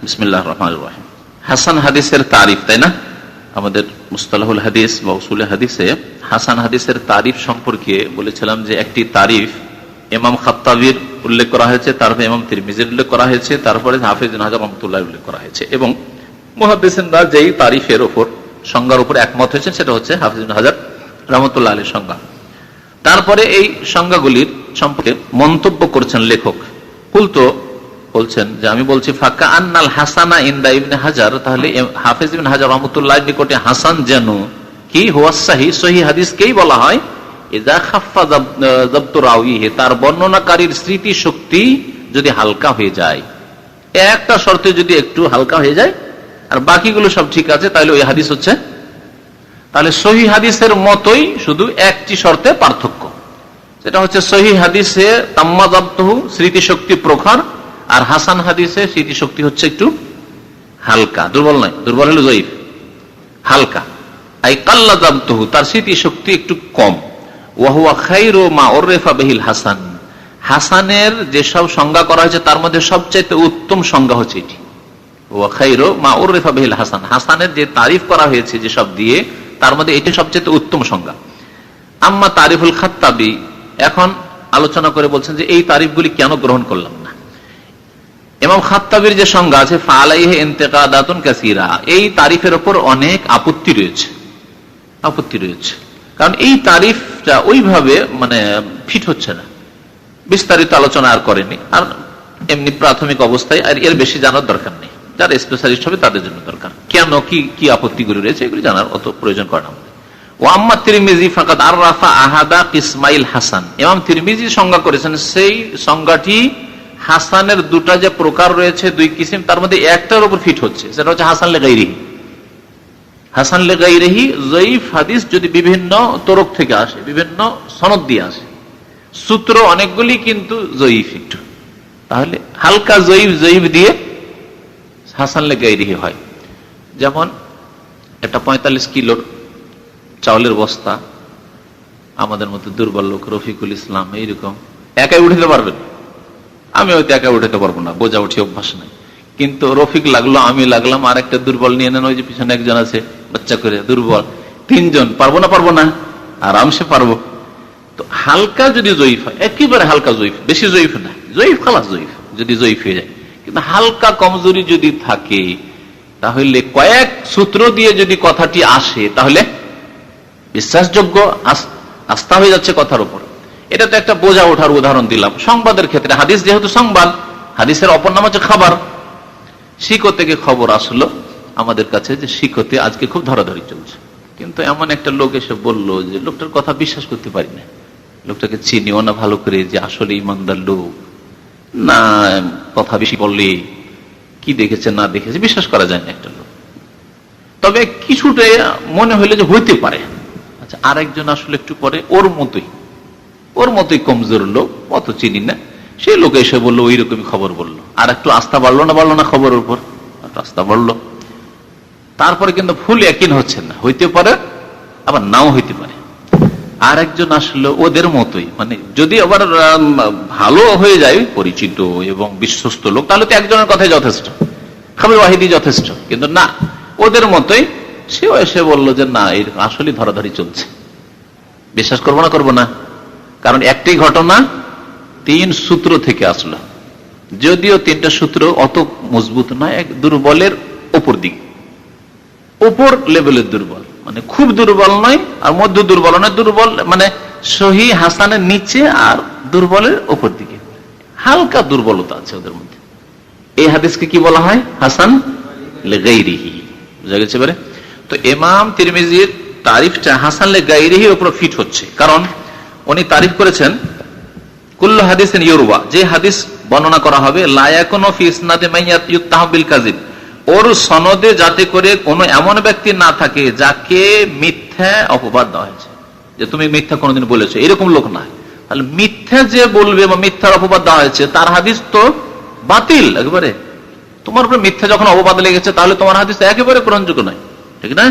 বিসমিল্লাহ রহমান রহিম হাসান হাদিসের তারিফ তাই না আমাদের মুস্তালাহুল হাদিস বা উসুল হাদিসে হাসান হাদিসের তারিফ সম্পর্কে বলেছিলাম যে একটি তারিফ ইমাম খাত্তাবির উল্লেখ করা হয়েছে, তারপরে ইমাম তিরমিজের উল্লেখ করা হয়েছে, তারপরে হাফিজ হাজার রহমতুল্লাহ উল্লেখ করা হয়েছে এবং মুহাদ্দিসিনরা যেই তারিফের ওপর সংজ্ঞার উপর একমত হয়েছেন, সেটা হচ্ছে হাফিজ হাজার রহমতুল্লাহ আলীর সংজ্ঞা। তারপরে এই সংজ্ঞাগুলির সম্পর্কে মন্তব্য করছেন লেখক। কুলতো বলছেন যে আমি বলছি, ফাঁকা আন্নাল হাসানা ইন্দা ইবনে হাজার তাহলে হাফিজ ইবিন হাজার রহমতুল্লাহ নিকটে হাসান যেন কি? হুয়াসাহি সহি হাদিসকেই বলা হয় তার বর্ণনাকারীর স্মৃতি শক্তি যদি হালকা হয়ে যায়। একটা শর্তে যদি একটু হালকা হয়ে যায়, আর বাকিগুলো সব ঠিক আছে, তাহলে ওই হাদিস হচ্ছে। তাহলে সহি হাদিসের মতোই শুধু একটি শর্তে পার্থক্য। সেটা হচ্ছে, সহি হাদিসে তাম্মাজাবতহু স্মৃতিশক্তি প্রখর আর হাসান হাদিসে স্মৃতিশক্তি হচ্ছে একটু হালকা, দুর্বল নয়, দুর্বল হলো জয়ীফ। হালকা। আই কাল্লা জাবতহু তার স্মৃতিশক্তি একটু কম। ওয়াহুয়া খাইরো মা ওরেফা বেহিল হাসান। হাসানের যেসব সংজ্ঞা করা হয়েছে, তার মধ্যে সবচাইতে উত্তম সংজ্ঞা হচ্ছে এটি। ওয়া খাইরো মা ওরেফা বেহিল হাসান। হাসানের যে তারিফ করা হয়েছে যেসব দিয়ে, তার মধ্যে এটি সবচেয়ে উত্তম সংজ্ঞা। আম্মা তারিফুল খাত্তাবি, এখন আলোচনা করে বলছেন যে এই তারিফগুলি কেন গ্রহণ করলাম? এমাম খাত্তাবির যে সংজ্ঞা আছে ফালাইহে ইন্তেকাদাতুন কাসিরা, এই তারিফের ওপর অনেক আপত্তি রয়েছে। আপত্তি রয়েছে। কারণ এই তারিফটা ওইভাবে মানে ফিট হচ্ছে না। বিস্তারিত আলোচনা আর করেনি। আর এমনি প্রাথমিক অবস্থায়, আর এর বেশি জানার দরকার নেই। যারা স্পেশালিস্ট হবে, তাদের জন্য দরকার। কেন, কি কি আপত্তিগুলি রয়েছে, এগুলি জানার অত প্রয়োজন করে না। ও আম্মা তিরমিজি ফাকাত আর রাফা আহাদা ইসমাইল হাসান। এমাম তিরমিজি সংজ্ঞা করেছেন, সেই সংজ্ঞাটি হাসানের দুটা যে প্রকার রয়েছে, দুই কিসিম, তার মধ্যে একটার উপর ফিট হচ্ছে, সেটা হচ্ছে হাসান লেগাইরিহি হাসান লেগাইরিহি জয়ীফ হাদিস যদি বিভিন্ন তরক থেকে আসে, বিভিন্ন সনদ দিয়ে আসে, সূত্র অনেকগুলি কিন্তু জয়ীফ একটু। তাহলে হালকা জয়ীফ জয়ীফ দিয়ে হাসান লেগাইরিহি হয়। যেমন একটা পঁয়তাল্লিশ কিলোর চাউলের বস্তা, আমাদের মধ্যে দুর্বল লোক রফিকুল ইসলাম, এইরকম, একাই উঠাতে পারবেন। আমি হয়তো একা উঠাতে পারব না, বোঝা উঠি অভ্যাস নাই। কিন্তু রফিক লাগল, আমি লাগলাম, আর একটা দুর্বল নিয়ে নেন, ওই যে পিছনে একজন আছে, বাচ্চা করে, দুর্বল। তিনজন, পারব না পারব না? আরামসে পারব। তো হালকা যদি জয়ীফ হয়, একেবারে হালকা জয়ীফ, বেশি জয়ীফ না, জয়ীফ খালাস জয়ীফ, যদি জয়ীফ হয়ে যায়। কিন্তু হালকা কমজোরি যদি থাকে, তাহলে কয়েক সূত্র দিয়ে যদি কথাটি আসে, তাহলে বিশ্বাসযোগ্য আস্থা হয়ে যাচ্ছে কথার উপর। এটা তো একটা বোঝা ওঠার উদাহরণ দিলাম। সংবাদের ক্ষেত্রে হাদিস যেহেতু সংবাদ, হাদিসের অপর নাম হচ্ছে খাবার। শিকো থেকে খবর আসলো আমাদের কাছে যে শিকোতে আজকে খুব ধরাধরি চলছে। কিন্তু এমন একটা লোক এসে বলল যে লোকটার কথা বিশ্বাস করতে পারি না। লোকটাকে চিনিও না ভালো করে যে আসলে ইমানদার লোক। না, কথা বেশি বললে কি দেখেছে, না দেখেছে, বিশ্বাস করা যায় না একটা লোক। তবে কিছুটা মনে হইলে যে হইতে পারে। আচ্ছা আরেকজন আসলে একটু পরে, ওর মতোই। ওর মতোই কমজোর লোক, অত চিনি না। সেই লোক এসে বলল ওই রকমই খবর বলল। আর একটু আস্থা বাড়লো না বাড়লো না খবরের উপর? আস্থা বাড়লো। তারপরে কিন্তু ফুল একই হচ্ছে না। হইতে পারে, আবার নাও হইতে পারে। আর একজন আসলে, ওদের মতোই। মানে যদি আবার ভালো হয়ে যায়, পরিচিত এবং বিশ্বস্ত লোক, তাহলে তো একজনের কথাই যথেষ্ট। খাবার ওয়াহিদি যথেষ্ট। কিন্তু না, ওদের মতোই সেও এসে বলল যে, না এই আসলে ধরাধরি চলছে। বিশ্বাস করব না করব না। কারণ একটি ঘটনা তিন সূত্র থেকে আসলো। যদিও তিনটা সূত্র অত মজবুত নয়, এক দুর্বলের ওপর দিক। উপর লেভেলের দুর্বল মানে খুব দুর্বল নয় আর মধ্য দুর্বল নয় দুর্বল মানে সহি হাসানের নিচে আর দুর্বলের ওপর দিকে। হালকা দুর্বলতা আছে ওদের মধ্যে। এই হাদিসকে কি বলা হয়? হাসান বুঝা গেছে তো এমাম তিরমিজির তারিফটা হাসান লেগাইরিহির উপর ফিট হচ্ছে। কারণ উনি তারিফ করেছেন, কুল্লু হাদিস ইউরবা যে হাদিস বর্ণনা করা হবে কাযিব। ওর সনদে যাতে করে কোনো এমন ব্যক্তি না থাকে যাকে মিথ্যা অপবাদ দেওয়া হয়েছে। যে তুমি মিথ্যা কোনোদিন বলেছ, এরকম লোক না তাহলে মিথ্যা যে বলবে বা মিথ্যার অপবাদ দেওয়া হয়েছে, তার হাদিস তো বাতিল একেবারে। তোমার উপরে মিথ্যা যখন অপবাদ লেগেছে, তাহলে তোমার হাদিস একেবারে গ্রহণযোগ্য নয়, ঠিক না?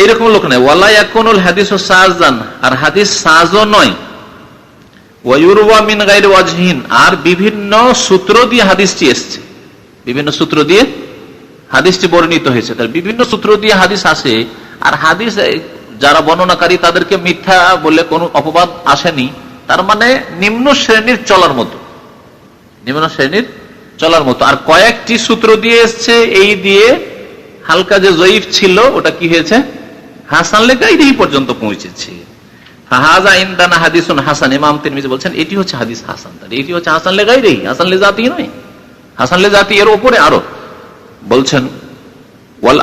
এইরকম লোক নয় ওয়ালাই একুল হাদিস ও সাজান আর হাদিস সাজও নয়। মিন ওয়াজহীন, আর বিভিন্ন সূত্র দিয়ে হাদিসটি এসছে। বিভিন্ন সূত্র দিয়ে হাদিসটি বর্ণিত হয়েছে। তার বিভিন্ন সূত্র দিয়ে হাদিস আসে আর হাদিস যারা বর্ণনাকারী, তাদেরকে মিথ্যা বলে কোনো অপবাদ আসেনি। তার মানে নিম্ন শ্রেণির চলার মতো। নিম্ন শ্রেণির চলার মতো। আর কয়েকটি সূত্র দিয়ে এসছে, এই দিয়ে হালকা যে জয়ীফ ছিল, ওটা কি হয়েছে? হাসান এই পর্যন্ত পৌঁছেছে। হাসান, ইমাম বলছেন, এটি হচ্ছে হাদিস হাসান এটি হচ্ছে হাসান হাসান লে নয়। হাসান লে জাতি এর আরও। বলছেন, ওয়াল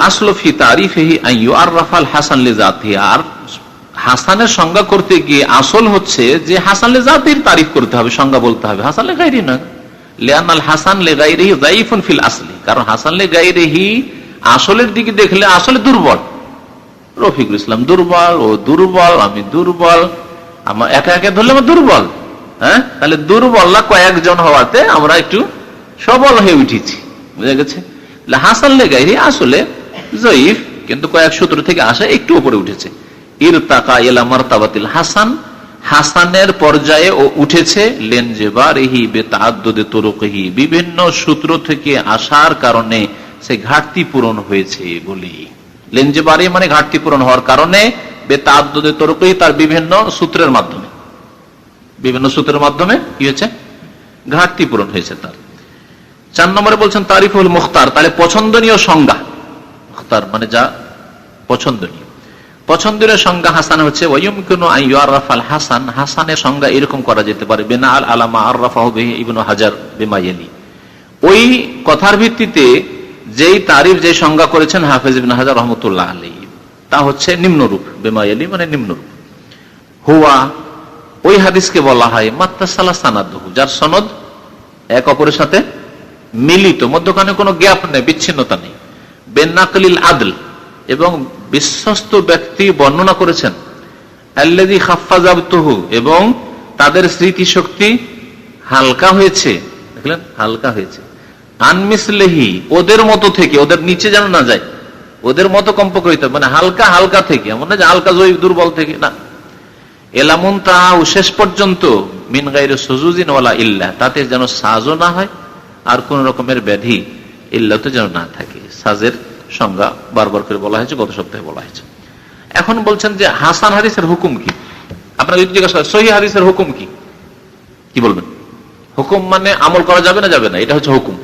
তারিফেহি আর রাফাল হাসান লে হাসানের সংজ্ঞা করতে গিয়ে আসল হচ্ছে যে হাসান লে জাতির তারিফ করতে হবে, সংজ্ঞা বলতে হবে। হাসান লে না লিয়ানাল হাসান লে জাইফুন ফিল আসলি। কারণ হাসান লে গাইরিহি আসলের দিকে দেখলে আসলে দুর্বল। রফিকুল ইসলাম দুর্বল, ও দুর্বল, আমি দুর্বল। আমার একা একা ধরলে আমার দুর্বল হ্যাঁ? তাহলে দুর্বল না কয়েকজন হওয়াতে আমরা একটু সবল হয়ে উঠেছি, বুঝা গেছে? হাসান লেগাই আসলে জয়ীফ, কিন্তু কয়েক সূত্র থেকে আসা একটু উপরে উঠেছে। ইর তাকা এলা মারতাবাতিল হাসান, হাসানের পর্যায়ে ও উঠেছে লেনজেবারিহি বেতাদ্দে তরুকহি। বিভিন্ন সূত্র থেকে আসার কারণে সে ঘাটতি পূরণ হয়েছে বলি লেনজেবারি মানে ঘাটতি পূরণ হওয়ার কারণে বেতাদ্দে তরুকহি তার বিভিন্ন সূত্রের মাধ্যমে। বিভিন্ন সূত্রের মাধ্যমে কি হয়েছে? ঘাটতি পূরণ হয়েছে তার। চার নম্বরে বলছেন তারিফুল মুখতার, তাহলে পছন্দনীয় সংজ্ঞা। মুখতার মানে যা? পছন্দনীয়। পছন্দের সংজ্ঞা হাসান হচ্ছে হাসান হাসানের সংজ্ঞা এরকম করা যেতে পারে, বেনা আল আলামা আর ইবনু হাজার বেমাইলি ওই কথার ভিত্তিতে যেই তারিফ যে সংজ্ঞা করেছেন হাফেজ ইবিন রহমতুল্লাহ আলী তা হচ্ছে নিম্নরূপ বেমাইলি মানে নিম্নরূপ। হুয়া, ওই হাদিসকে বলা হয় মাত্তাসালা সানাদ যার সনদ এক অপরের সাথে মিলিত, মধ্যখানে কোনো গ্যাপ নেই, বিচ্ছিন্নতা নেই। বেনাকলিল আদল, এবং বিশ্বস্ত ব্যক্তি বর্ণনা করেছেন এবং তাদের স্মৃতিশক্তি হালকা হয়েছে। দেখলেন, হালকা হয়েছে। আনমিসলেহি ওদের মতো থেকে, ওদের নিচে যেন না যায়। ওদের মতো কম্পক হইতে মানে হালকা হালকা থেকে, এমন না যে হালকা জয়ী, দুর্বল থেকে, না। এলামুন তাহা শেষ পর্যন্ত, মিন গাইরে সজুজিন ওয়ালা ইল্লা, তাতে যেন সাজও না হয়, আর কোন রকমের ব্যাধি ইল্লাতে যেন না থাকে। সাজের সংজ্ঞা বারবার করে বলা হয়েছে, গত সপ্তাহে বলা হয়েছে। এখন বলছেন যে হাসান হাদিসের হুকুম কি? আপনার যদি জিজ্ঞাসা সহি হাদিসের হুকুম কি? কি বলবেন? হুকুম মানে আমল করা যাবে না যাবে না, এটা হচ্ছে হুকুম।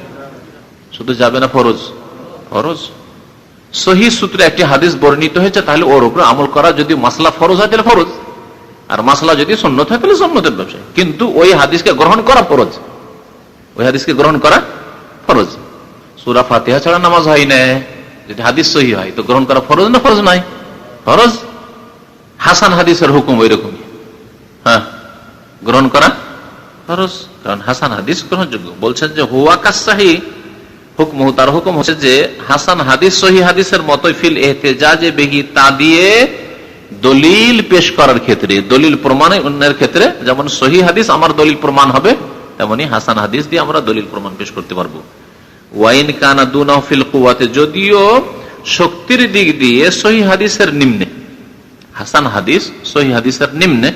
শুধু যাবে না ফরজ? ফরজ? সহি সূত্রে একটি হাদিস বর্ণিত হয়েছে, তাহলে ওর উপরে আমল করা যদি মাসলা ফরজ হয়, তাহলে ফরজ। আর মাসলা যদি সন্ন্যত হয়, তাহলে সন্ন্যতের ব্যবসায় কিন্তু ওই হাদিসকে গ্রহণ করা ফরজ। ওই হাদিসকে গ্রহণ করা ফরজ। সুরা ফাতিহা ছাড়া নামাজ হয় না। যদি হাদিস সহি হয়, তো গ্রহণ করা ফরজ না ফরজ নাই? ফরজ? হাসান হাদিসের হুকুম ওই রকমই হ্যাঁ গ্রহণ করা ফরজ। কারণ হাসান হাদিস গ্রহণযোগ্য। বলছেন যে, হুয়া কাসাহি হুকম, তার হুকুম হচ্ছে যে হাসান হাদিস, সহি হাদিসের মতোই ফিল এহতেজাজে বেগি তা দিয়ে দলিল পেশ করার ক্ষেত্রে, দলিল প্রমাণের ক্ষেত্রে, যেমন সহি হাদিস আমার দলিল প্রমাণ হবে, তেমনি হাসান হাদিস দিয়ে আমরা দলিল প্রমাণ পেশ করতে পারব। ওয়াইন কানা দুনাফিল কুয়াতে যদিও শক্তির দিক দিয়ে সহি হাদিসের নিম্নে, হাসান হাদিস সহি হাদিসের নিম্নে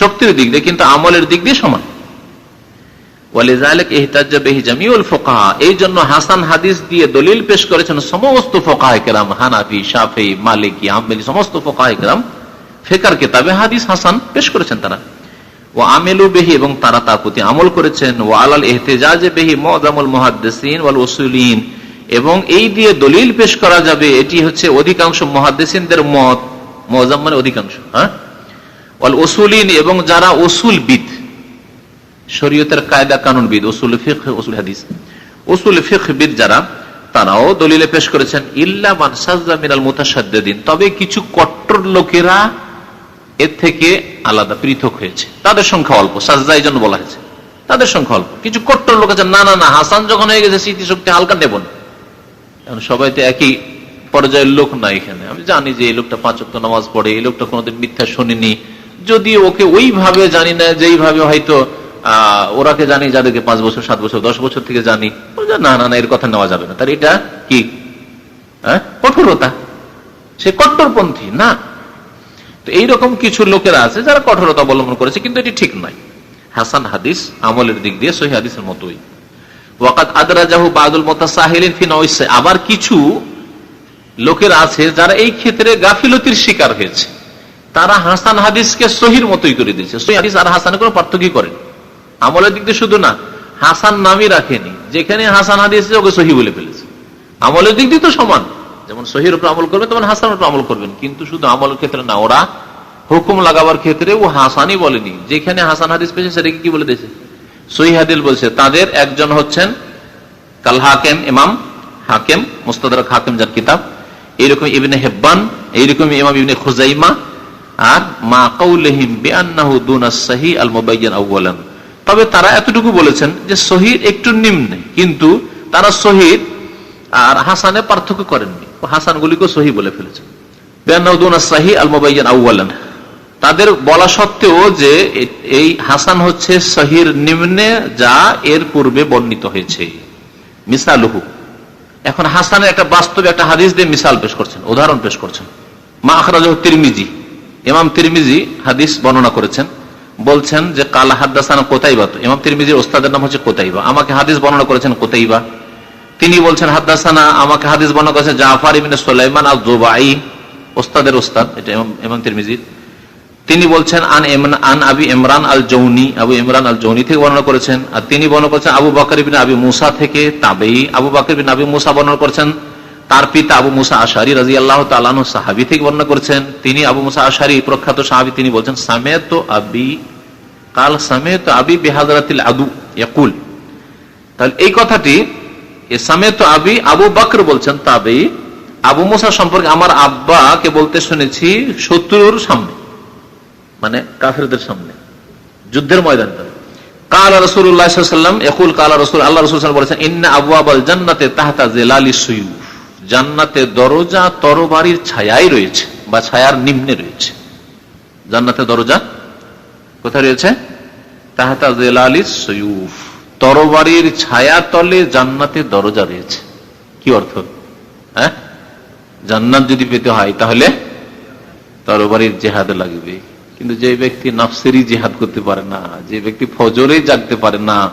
শক্তির দিক দিয়ে, কিন্তু আমলের দিক দিয়ে সমান। এই জন্য হাসান হাদিস দিয়ে দলিল পেশ করেছেন সমস্ত ফোকাহাম হানাফি সাফি মালিকি আহমেলি সমস্ত পেশ করেছেন তারা। ও বেহি এবং তারা তার প্রতি আমল করেছেন। ও আলাল এহতেজাজে বেহি মজামুল মহাদ্দেসিন এবং এই দিয়ে দলিল পেশ করা যাবে, এটি হচ্ছে অধিকাংশ মহাদ্দেসিনদের মত। মজাম মানে অধিকাংশ হ্যাঁ? এবং যারা ওসুল বিদ শরীয়তের কায়দা কানুনবিদ ওসুল ফিক ওসুল হাদিস। ওসুল ফিক বিদ যারা, তারাও দলিলে পেশ করেছেন, ইল্লা মান সাজদা মিনাল মুতাসাদ্দিন তবে কিছু কট্টর লোকেরা এর থেকে আলাদা, পৃথক হয়েছে। তাদের সংখ্যা অল্প সাজদা এই জন্য বলা হয়েছে। তাদের সংখ্যা অল্প। কিছু কট্টর লোক আছে, না না না, হাসান যখন হয়ে গেছে, স্মৃতিশক্তি হালকা নেব না। সবাই তো একই পর্যায়ের লোক না এখানে। আমি জানি যে এই লোকটা পাঁচ অক্ট নামাজ পড়ে, এই লোকটা কোনোদিন মিথ্যা শুনিনি। যদি ওকে ওইভাবে জানি না, যেইভাবে হয়তো ওরাকে জানি যাদেরকে পাঁচ বছর, সাত বছর, দশ বছর থেকে জানি না না না, এর কথা নেওয়া যাবে না। তার এটা কি? হ্যাঁ? কঠোরতা। সে কট্টরপন্থী, না। তো এইরকম কিছু লোকেরা আছে যারা কঠোরতা অবলম্বন করেছে, কিন্তু এটি ঠিক নয়। হাসান হাদিস আমলের দিক দিয়ে সহি হাদিসের মতোই। আবার কিছু লোকের আছে যারা এই ক্ষেত্রে গাফিলতির শিকার হয়েছে। তারা হাসান হাদিসকে সহির মতোই করে দিয়েছে। সহি হাদিস আর হাসানের কোনো পার্থক্য করেন। আমলের দিক দিয়ে শুধু না, হাসান নামই রাখেনি। যেখানে হাসান হাদিস ওকে সহি বলে ফেলেছে। আমলের দিক দিয়ে তো সমান। যেমন সহির উপর আমল করবেন তেমন হাসানের উপর আমল করবেন। কিন্তু শুধু আমলের ক্ষেত্রে না, ওরা হুকুম লাগাবার ক্ষেত্রে ও হাসানই বলেনি। যেখানে হাসান হাদিস পেয়েছে, সেটাকে কি বলে দিয়েছে? সহি হাদিল বলছে, তাদের একজন হচ্ছেন কাল হাকেম ইমাম, হাকেম মুস্তাদার হাকেম যার কিতাব। এইরকম ইবনে হেব্বান, এইরকম ইমাম ইবনে খুজাইমা, আর মা কৌলহিম বেআনাহু দুনা সাহি আল মুবাইয়ান তবে তারা এতটুকু বলেছেন যে শহীদ একটু নিম্নে, কিন্তু তারা শহীদ আর হাসানে পার্থক্য করেননি। হাসানগুলিকে সহি বলে ফেলেছেন। তাদের বলা সত্ত্বেও যে এই হাসান হচ্ছে সহির নিম্নে যা এর পূর্বে বর্ণিত হয়েছে। মিসালুহু। এখন হাসানের একটা বাস্তবে একটা হাদিস দিয়ে মিসাল পেশ করছেন, উদাহরণ পেশ করছেন। মা আখরাজ তিরমিজি। ইমাম তিরমিজি হাদিস বর্ণনা করেছেন। বলছেন যে, কালা হাদ্দাসানা কোতাইবা তো। ইমাম তিরমিজির ওস্তাদের নাম হচ্ছে কোতাইবা। আমাকে হাদিস বর্ণনা করেছেন কোতাইবা। তিনি বলছেন, হাদ্দাসানা আমাকে হাদিস বর্ণনা করেছেন জাফার ইবিন সুলাইমান আল জোবাই ওস্তাদের ওস্তাদ এটা ইমাম- তিরমিজির তিনি বলছেন, আন আন আবি ইমরান আল জৌনি আবু ইমরান আল জৌনি থেকে বর্ণনা করেছেন। আর তিনি বর্ণনা করেছেন আবু বাকর বিন আবি মুসা থেকে তাবেই আবু বাকর বিন আবি মুসা বর্ণনা করেছেন তার পিতা আবু মুসা আশারি রাজি আল্লাহ তালানু সাহাবি থেকে বর্ণনা করেছেন। তিনি আবু মুসা আশারি প্রখ্যাত সাহাবি, তিনি বলছেন, সামেত আবি কাল, সামেত আবি বেহাজরাতিল আদু ইয়াকুল। তাহলে এই কথাটি সামেত আবি আবু বকর বলছেন তাবেই আবু মুসা সম্পর্কে আমার আব্বাকে বলতে শুনেছি শত্রুর সামনে মানে কাফেরদের সামনে, যুদ্ধের ময়দানটা কালা রসুল্লাহাম একুল কালা রসুল, আল্লাহ রসুল বলেছেন, ইন্না আবু আবাল জান্নাতে তাহতা জেলালি সুয়ুফ জান্নাতে দরজা তরবারির ছায়াই রয়েছে বা ছায়ার নিম্নে রয়েছে। জান্নাতে দরজা কোথায় রয়েছে? তাহতা জেলালি সুয়ুফ। তরবারির ছায়া তলে জান্নাতে দরজা রয়েছে। কি অর্থ? হ্যাঁ? জান্নাত যদি পেতে হয় তাহলে তরবারির জেহাদ লাগবে। কিন্তু যে ব্যক্তি নফসেরই জেহাদ করতে পারে না যে ব্যক্তি ফজরে জাগতে পারে না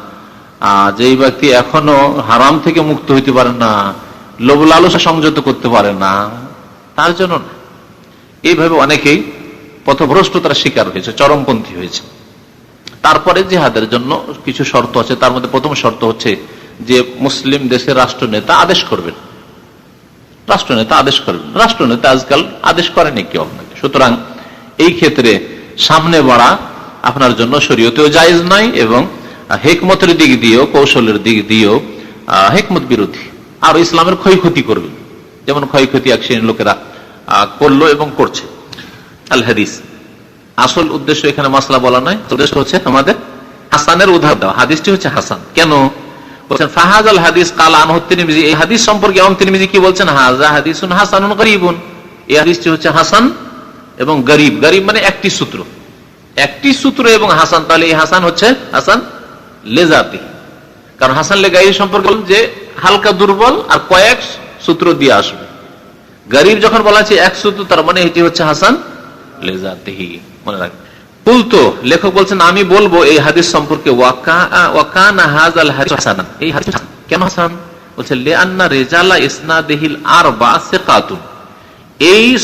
আহ, যে ব্যক্তি এখনও হারাম থেকে মুক্ত হইতে পারে না লোভ লালসা সংযত করতে পারে না। তার জন্য এইভাবে অনেকেই পথভ্রষ্টতার শিকার হয়েছে, চরমপন্থী হয়েছে। তারপরে জেহাদের জন্য কিছু শর্ত আছে। তার মধ্যে প্রথম শর্ত হচ্ছে যে মুসলিম দেশের রাষ্ট্রনেতা আদেশ করবেন। রাষ্ট্রনেতা আদেশ করবেন। রাষ্ট্রনেতা আজকাল আদেশ করেনি কেউ আপনাকে। সুতরাং এই ক্ষেত্রে সামনে বাড়া আপনার জন্য শরীয়তেও জায়েজ নয় এবং হেকমতের দিক দিয়েও, কৌশলের দিক দিয়েও হেকমত বিরোধী। আর ইসলামের ক্ষয়ক্ষতি করবে। যেমন ক্ষয়ক্ষতি এক শ্রেণির লোকেরা করল এবং করছে। আল হাদিস। আসল উদ্দেশ্য এখানে মাসলা বলা নয় উদ্দেশ্য হচ্ছে আমাদের হাসানের উদাহরণ দেওয়া। হাদিসটি হচ্ছে হাসান। কেন? বলছেন, ফাহাজ আল হাদিস কাল আনহ তিরমিজি। এই হাদিস সম্পর্কে এমন তিরমিজি কি বলছেন? হাজা হাদিসুন হাসানুন গরিবুন। এই হাদিসটি হচ্ছে হাসান এবং গরিব। গরিব মানে একটি সূত্র। একটি সূত্র এবং হাসান। তাহলে এই হাসান হচ্ছে হাসান লেজাতি। কারণ হাসান লেগাই সম্পর্কে যে হালকা দুর্বল আর কয়েক সূত্র দিয়ে আসবে। গরিব যখন বলা আছে এক সূত্র, তার মানে এটি হচ্ছে হাসান লেজাতিহি, মনে বলতো লেখক বলছেন, আমি বলব এই হাদিস সম্পর্কে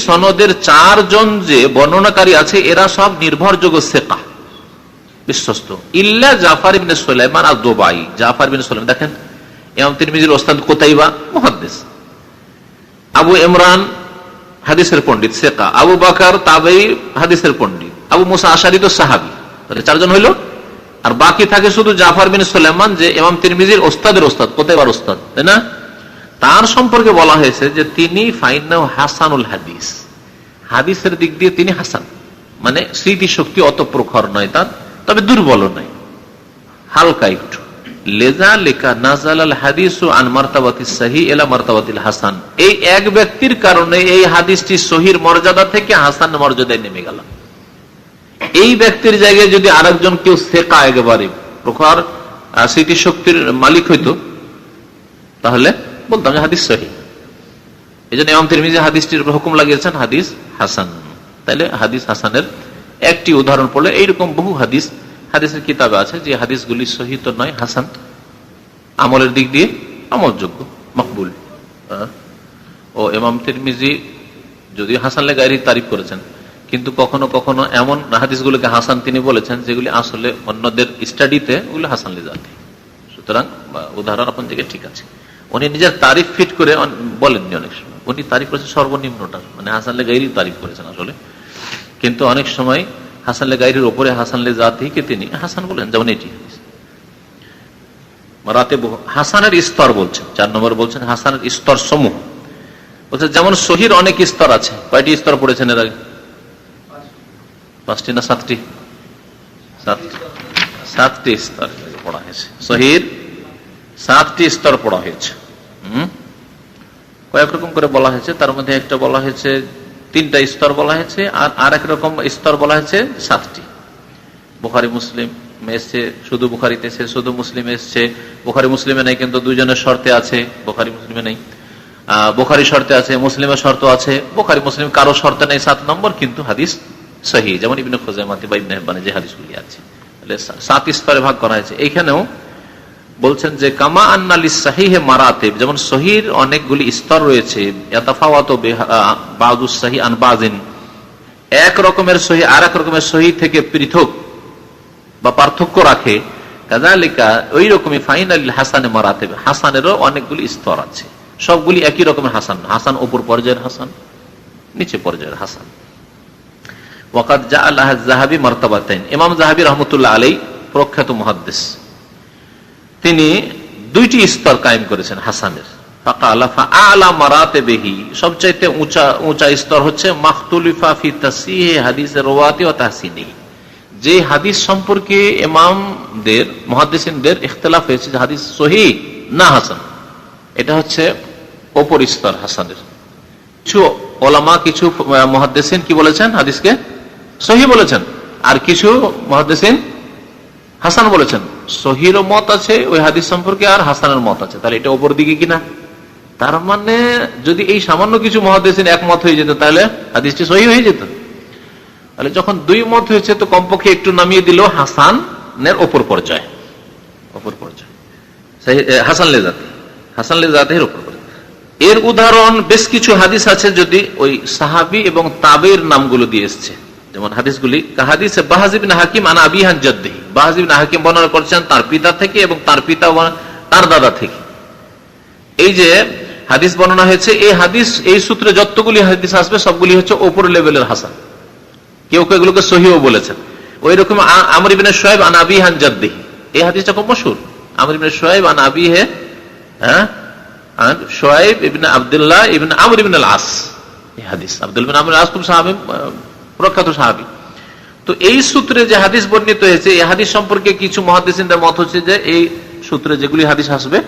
সনদের চারজন যে বর্ণনাকারী আছে, এরা সব নির্ভরযোগ্য সেকা, বিশ্বস্ত। ইল্লা জাফার ইবনে সুলাইমান আর দোবাই জাফার ইবনে সুলাইমান, দেখেন ইমাম তিরমিজির ওস্তাদ কোতাইবা মুহাদ্দিস। আবু ইমরান হাদিসের পণ্ডিত, সেকা। আবু বাকার তাবেই হাদিসের পণ্ডিত। আবু মুসা আশারি তো সাহাবি। চারজন হইল। আর বাকি থাকে শুধু জাফর বিন সুলেমান যে ইমাম তিরমিজির ওস্তাদের ওস্তাদ কোথায়বার ওস্তাদ, তাই না? তার সম্পর্কে বলা হয়েছে যে তিনি ফাইনাও হাসানুল হাদিস। হাদিসের দিক দিয়ে তিনি হাসান। মানে স্মৃতি শক্তি অত প্রখর নয় তার, তবে দুর্বল নয়। হালকা একটু। লেজা লেখা নাজাল আল হাদিস আন মার্তাবাতিল সাহি এলা মার্তাবাতিল হাসান। এই এক ব্যক্তির কারণে এই হাদিসটি সহির মর্যাদা থেকে হাসান মর্যাদায় নেমে গেল। এই ব্যক্তির জায়গায় যদি আরেকজন কেউ শেখা একেবারে, প্রখর স্মৃতিশক্তির মালিক হইতো, তাহলে বলতাম যে হাদিস সহি এই জন্য ইমাম তিরমিজি হাদিসটির হুকুম লাগিয়েছেন হাদিস হাসান। তাহলে হাদিস হাসানের একটি উদাহরণ পড়লে এইরকম বহু হাদিস হাদিসের কিতাবে আছে যে হাদিসগুলি সহিত নয়, হাসান। আমলের দিক দিয়ে আমলযোগ্য, মকবুল। হ্যাঁ? ও এমাম তিরমিজি যদিও হাসান লেগাইরি তারিফ করেছেন, কিন্তু কখনো কখনো এমন হাদিসগুলোকে হাসান তিনি বলেছেন যেগুলি আসলে অন্যদের স্টাডিতে ওগুলো হাসান লেজাতে। সুতরাং উদাহরণ আপন থেকে ঠিক আছে। উনি নিজের তারিফ ফিট করে বলেননি অনেক সময়। উনি তারিফ করেছেন সর্বনিম্নটা। মানে হাসান লেগাইরি তারিফ করেছেন আসলে। কিন্তু অনেক সময় হাসান লেগাইরির ওপরে হাসান লে জাতিকে তিনি? হাসান বলেন, যেমন এটি রাতে হাসানের স্তর বলছেন, চার নম্বর বলছেন, হাসানের স্তর সমূহ। বলছে, যেমন শহীর অনেক স্তর আছে। কয়টি স্তর পড়েছেন এর আগে? পাঁচটি না সাতটি? সাতটি সাতটি স্তর পড়া হয়েছে। শহীদ, সাতটি স্তর পড়া হয়েছে। হুম? কয়েক রকম করে বলা হয়েছে। তার মধ্যে একটা বলা হয়েছে তিনটা স্তর বলা হয়েছে, আর আরেক রকম স্তর বলা হয়েছে সাতটি। বুখারি, মুসলিম এসছে, শুধু বুখারিতে এসছে, শুধু মুসলিম এসছে। বুখারি, মুসলিমে নেই, কিন্তু দুজনের শর্তে আছে। বুখারি, মুসলিমে নেই। বুখারি শর্তে আছে, মুসলিমের শর্ত আছে। বুখারি, মুসলিম কারও শর্তে নেই, সাত নম্বর, কিন্তু হাদিস সহি। যেমন ইবিন খোজামাতি বা ইবনে যে হাদিসগুলি আছে। সাত স্তরে ভাগ করা হয়েছে। এইখানেও বলছেন যে, কামা আন্নালি সাহিহে মারাতে যেমন সহির অনেকগুলি স্তর রয়েছে এক রকমের সহি আর এক রকমের সহি থেকে পৃথক বা পার্থক্য রাখে। কাজালিকা ওই রকমই ফাইনাল হাসানে মারাতে হাসানেরও অনেকগুলি স্তর আছে। সবগুলি একই রকমের হাসান। হাসান ওপর পর্যায়ের হাসান, নিচে পর্যায়ের হাসান। ওয়াকাত জাহাবি মার্তাবাতাইন। ইমাম জাহাবি রহমতুল্লাহ আলাই প্রখ্যাত মহাদ্দেশ তিনি দুইটি স্তর কায়েম করেছেন হাসানের। মারাতিবিহি, সবচাইতে উঁচা উঁচা স্তর হচ্ছে, মাখতুলিফা ফি তাসিহি হাদিসের রওয়াতি ওয়া তাহসিনিহি। যে হাদিস সম্পর্কে হয়েছে হাদিস না হাসান। এটা হচ্ছে ওপর স্তর হাসানের। কিছু ওলামা, কিছু মহাদ্দেসিন কি বলেছেন হাদিসকে? সহি বলেছেন। আর কিছু মহাদ্দেসিন হাসান বলেছেন। সহির মত আছে, ওই হাদিস সম্পর্কে আর হাসানের মত আছে। তাহলে এটা ওপর দিকে কিনা? তার মানে যদি এই সামান্য কিছু মহাদেশিন একমত হয়ে যেত, তাহলে হাদিসটি সহি হয়ে যেত। তাহলে যখন দুই মত হয়েছে, তো কমপক্ষে একটু নামিয়ে দিল হাসানের ওপর পর্যায়ে। ওপর পর্যায়ে। হাসান লেজাতে হাসান লেজাতের ওপর এর উদাহরণ বেশ কিছু হাদিস আছে, যদি ওই সাহাবি এবং তাবের নামগুলো দিয়ে এসছে। যেমন হাদিসগুলি হাদিস বাহাজিবিন হাকিম আনা আবিহান জদ্দি। বাহাজিবিন হাকিম বর্ণনা করছেন তার পিতা থেকে এবং তার পিতা তার দাদা থেকে। এই যে হাদিস বর্ণনা হয়েছে, এই হাদিস, এই সূত্রে যতগুলি হাদিস আসবে, সবগুলি হচ্ছে ওপর লেভেলের হাসান। কেউ কেউ এগুলোকে সহিও বলেছেন। ওই রকম আমর ইবিন সোয়েব আন আবি হান জাদ্দি। এই হাদিসটা খুব মশুর। আমর ইবিন সোয়েব আন আবি হে হ্যাঁ সোয়েব ইবিন আবদুল্লাহ ইবিন আমর ইবিন আল আস। এই হাদিস। আব্দুল বিন আমর আস খুব সাহাবি প্রখ্যাত সাহাবি। তো এই সূত্রে যে হাদিস বর্ণিত হয়েছে এই হাদিস সম্পর্কে কিছু মহাদিসিনদের মত হচ্ছে যে এই সূত্রে যেগুলি হাদিস আসবে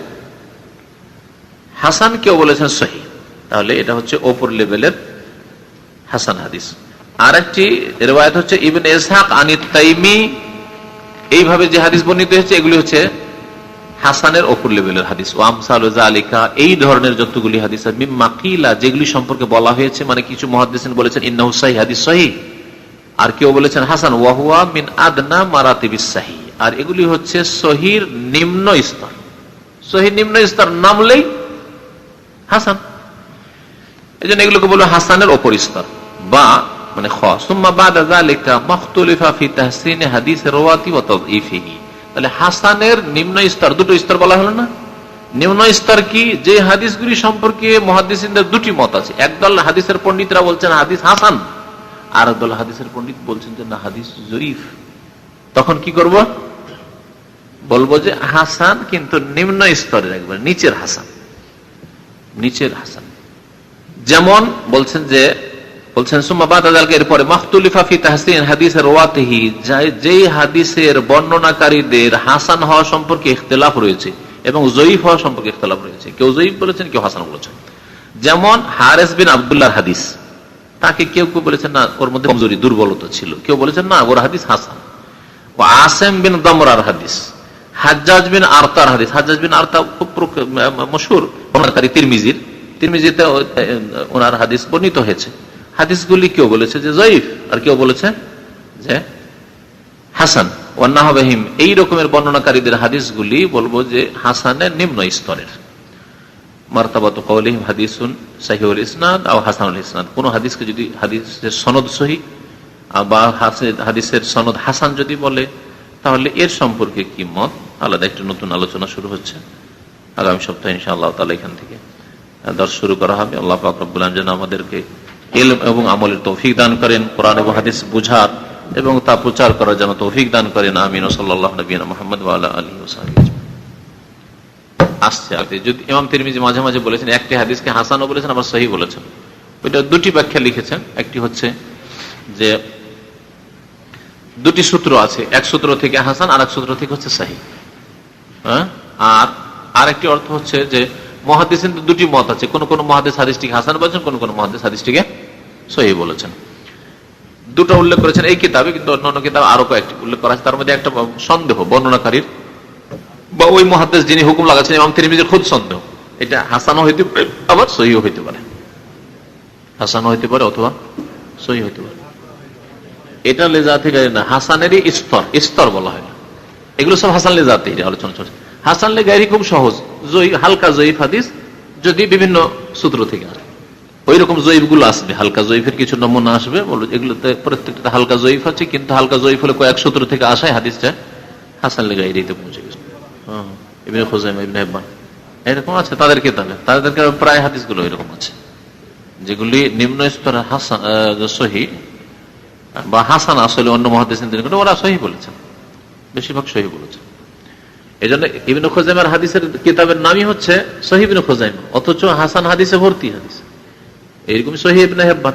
হাসান কেউ বলেছেন সহি। তাহলে এটা হচ্ছে ওপর লেভেলের হাসান হাদিস। আর একটি রেওয়ায়ত হচ্ছে ইবিন ইসহাক আনিত তাইমি এইভাবে যে হাদিস বর্ণিত হয়েছে এগুলি হচ্ছে হাসানের ওপর লেভেলের হাদিস। ও আমসাল আলিকা এই ধরনের যতগুলি হাদিস আছে, মিম্মা কিলা যেগুলি সম্পর্কে বলা হয়েছে মানে কিছু মহাদিসিন বলেছেন ইন্নাহু সাহি হাদিস সহি। আর কেউ বলেছেন, হাসান, ওয়াহুয়া মিন আদনা মারাতিবিস সাহি। আর এগুলি হচ্ছে সহির নিম্ন স্তর। সহির নিম্ন স্তর নামলেই হাসান। এই জন্য এগুলোকে বলব হাসানের ওপর স্তর। বা মানে খ, সুম্মা বাদা যালিকা ফি তাহসিন হাদিস রাওয়াতি ওয়া তাদঈফিহি। তাহলে হাসানের নিম্ন স্তর, দুটো স্তর বলা হলো না? নিম্ন স্তর কি? যে হাদিসগুলি সম্পর্কে মুহাদ্দিসিনদের দুটি মত আছে। একদল হাদিসের পণ্ডিতরা বলছেন, হাদিস হাসান। আর একদল হাদিসের পণ্ডিত বলছেন যে, না, হাদিস জয়ীফ। তখন কি করব? বলব যে, হাসান কিন্তু নিম্ন স্তরের একবার, নিচের হাসান। নিচের হাসান। যেমন বলছেন যে, বলছেন এরপরে যেই হাদিসের বর্ণনাকারীদের হাসান হওয়া সম্পর্কে ইখতলাফ রয়েছে এবং জয়ীফ হওয়া সম্পর্কে ইখতলাফ রয়েছে। কেউ জয়ীফ বলেছেন, কেউ হাসান বলেছেন। যেমন হারেস বিন আবদুল্লাহ হাদিস। তাকে কেউ কেউ বলেছেন, না, ওর মধ্যে কমজোরি, দুর্বলতা ছিল। কেউ বলেছেন, না, ওর হাদিস হাসান। আসেম বিন দমরার হাদিস, হাজ্জাজ বিন আরতার হাদিস, হাজ্জাজ বিন আরতা খুব মশহুর বর্ণনাকারী তিরমিজির। তিরমিজিতে ওনার হাদিস বর্ণিত হয়েছে। হাদিসগুলি কেউ বলেছে যে জয়ীফ, আর কেউ বলেছে যে হাসান। ওয়ান্নাহবাহিম এই রকমের বর্ণনাকারীদের হাদিসগুলি বলব যে হাসানের নিম্ন স্তরের। মার্তাবাত কৌলিম হাদিসুন সাহিউল ইসনাদ আর হাসানুল ইসনাদ। কোন হাদিসকে যদি হাদিসের সনদ সহি বা হাদিসের সনদ হাসান যদি বলে, তাহলে এর সম্পর্কে কি মত? আলাদা একটা নতুন আলোচনা শুরু হচ্ছে। আগামী সপ্তাহে ইনশাআল্লাহ তালা এখান থেকে দর্শ শুরু করা হবে। আল্লাহ পাক রব্বুল যেন আমাদেরকে এলম এবং আমলের তৌফিক দান করেন, কোরআন এবং হাদিস বুঝার এবং তা প্রচার করার জন্য তৌফিক দান করেন। আমিন। সাল্লাহ নবীন মোহাম্মদ আল্লাহ আলী ওসাহি আসছে। যদি ইমাম তিরমিজি মাঝে মাঝে বলেছেন, একটি হাদিসকে হাসানও বলেছেন, আবার সহি বলেছেন। ওইটা দুটি ব্যাখ্যা লিখেছেন। একটি হচ্ছে যে দুটি সূত্র আছে, এক সূত্র থেকে হাসান আর এক সূত্র থেকে হচ্ছে সাহি হ্যাঁ? আর আরেকটি অর্থ হচ্ছে যে মহাদিস দুটি মত আছে। কোন কোন মহাদেশ হাদিসটিকে হাসান বলেছেন, কোন কোন মহাদেশ হাদিসটিকে সহি বলেছেন। দুটো উল্লেখ করেছেন এই কিতাবে, কিন্তু অন্য অন্য কিতাব আরও কয়েকটি উল্লেখ করা আছে। তার মধ্যে একটা সন্দেহ, বর্ণনাকারীর বা ওই মহাদেশ যিনি হুকুম লাগাচ্ছেন, ইমাম তিরমিজির খুদ সন্দেহ। এটা হাসানও হইতে পারে, আবার সহিও হইতে পারে। হাসানও হইতে পারে অথবা সহি হইতে পারে। এটা লেজা থেকে না, হাসানেরই স্তর স্তর বলা হয়। এগুলো সব হাসান লেজাতে আলোচনা চলছে। হাসান লেগারি খুব সহজ, জয়ী, হালকা জয়ীফ হাদিস যদি বিভিন্ন সূত্র থেকে আসে। ওই রকম জয়ীফগুলো আসবে, হালকা জয়ীফের কিছু নমুনা আসবে এগুলোতে প্রত্যেকটা হালকা জয়ীফ আছে, কিন্তু হালকা জয়ীফ হলে কয়েক সূত্র থেকে আসায় হাদিসটা হাসান লে লেগাইরিতে পৌঁছে গেছে। ইবনে খুজাইমা, ইবনে হেব্বান। এরকম আছে তাদের কিতাবে তাদেরকে প্রায় হাদিসগুলো এরকম আছে। যেগুলি নিম্ন স্তরের হাসান সহি, বা হাসান আসলে অন্য মহাদেশ ওরা সহি বলেছেন। বেশিরভাগ সহি বলেছেন। এই জন্য ইবিন খোজাইমার হাদিসের কিতাবের নামই হচ্ছে সহিবিন খোজাইমা। অথচ হাসান হাদিসে ভর্তি হাদিস। এইরকম সহি ইবনে হেব্বান।